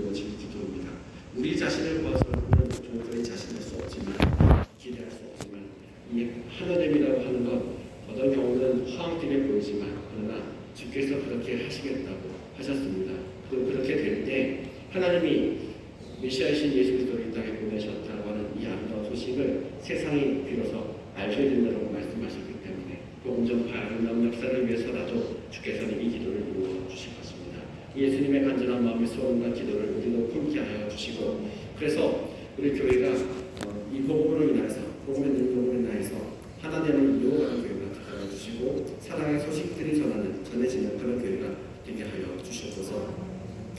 이루어질 기도입니다. 우리 자신을 봐서는 도저히 자신할 수 없지만 기대할 수 없지만 이 하나님이라고 하는 것 어떤 경우는 화학되게 보이지만 그러나 주께서 그렇게 하시겠다고 하셨습니다. 또 그렇게 될 때 하나님이 메시아이신 예수 그리스도를 이 땅에 보내셨다고 하는 이 아름다운 소식을 세상이 비로소 알게 된다고 말씀하셨기 때문에 복음전 아름다운 역사를 위해서라도 주께서는 이 기도를 이루어 주실 것입니다. 예수님의 간절한 마음의 소원과 기도를 우리도 품게 하여 주시고 그래서 우리 교회가 어, 이 복음으로 인하여서 복음의 능력으로 인하여서 하나님을 이루어가는 교회가 되게 하여 주시고 사랑의 소식들이 전하는 전해지는 그런 교회가 되게 하여 주시옵소서.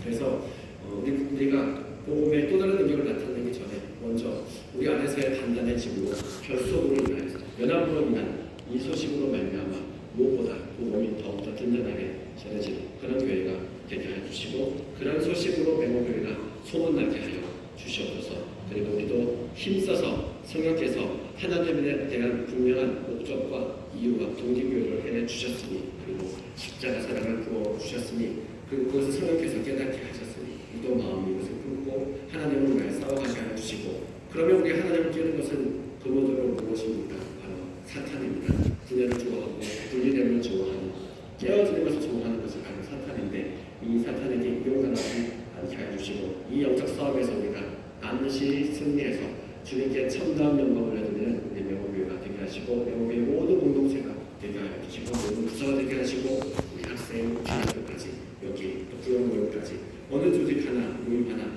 그래서 어, 우리 우리가 복음의 또 다른 능력을 나타내기 전에 먼저 우리 안에서의 단단해짐으로 결속으로 인하여서 연합으로 인한 이 소식으로 말미암아 무엇보다 복음이 더욱더 든든하게 전해지는 그런 교회가 되게 하여 주시고 그런 소식으로 맹호교회가 소문나게 하여 주시옵소서 그리고 우리도 힘써서 성령께서 하나님에 대한 분명한 목적과 이유와 동기교회를 해내 주셨으니 그리고 십자가 사랑을 부어 주셨으니 그리고 그것을 성령께서 깨닫게 하셨으니 우리도 마음이 이것을 품고 하나님을 위해 싸워가게 하여 주시고 그러면 우리 하나님을 깨는 것은 근본적으로 무엇입니까? 바로 사탄입니다. 분열을 좋아하고 분리됨을 좋아하는 깨어지는 것을 좋아하는 것이 바로 사탄인데 이 사탄에게 이용당하지 않게 하여 주시고 이 영적 싸움에서 우리가 반드시 승리해서 주님께 참다운 영광을 내드리는 우리 명호교회가 되게 하시고 명호교회 모든 공동체가 되게 하여 주시고 모든 부서가 되게 하시고 우리 학생, 중학교까지 여기 또 부영교회까지 어느 조직 하나, 모임 하나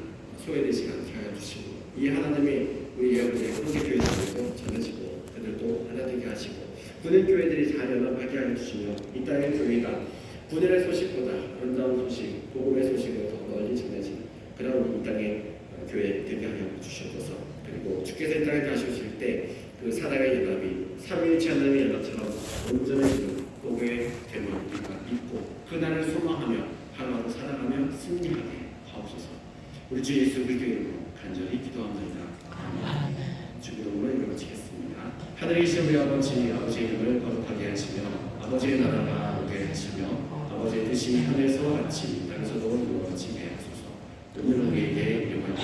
소외되지 않게 하여 주시고 이 하나님이 우리 여러분의 형제교회들에도 전해지고 그들도 하나 되게 하시고 군인 교회들이 잘 연합하게 하여 주시며 이 땅의 교회가 군인의 소식보다 아름다운 소식, 복음의 소식을 더 널리 전해지는 그런 우리 이 땅의 어, 교회 되게 하여 주시옵소서 그리고 주께서 이 땅에 가시실 때 그 사랑의 연합이 삼위일체 하나님의 연합처럼 온전해지는 복의 됨을 우리가 믿고 그날을 소망하며 하나로 살아가며 승리하게 하옵소서. 우리 주 예수 그리스도 이름으로 간절히 기도합니다. 주기도문을 읽어치겠습니다. 하늘에 계신 우리 아버지 아버지의 이름을 거룩하게 하시며 아버지의 나라가 오게 하시며 아버지의 뜻이 하늘에서 같이 땅에서도 이루어지게 하소서. 오늘 우리에게 주시고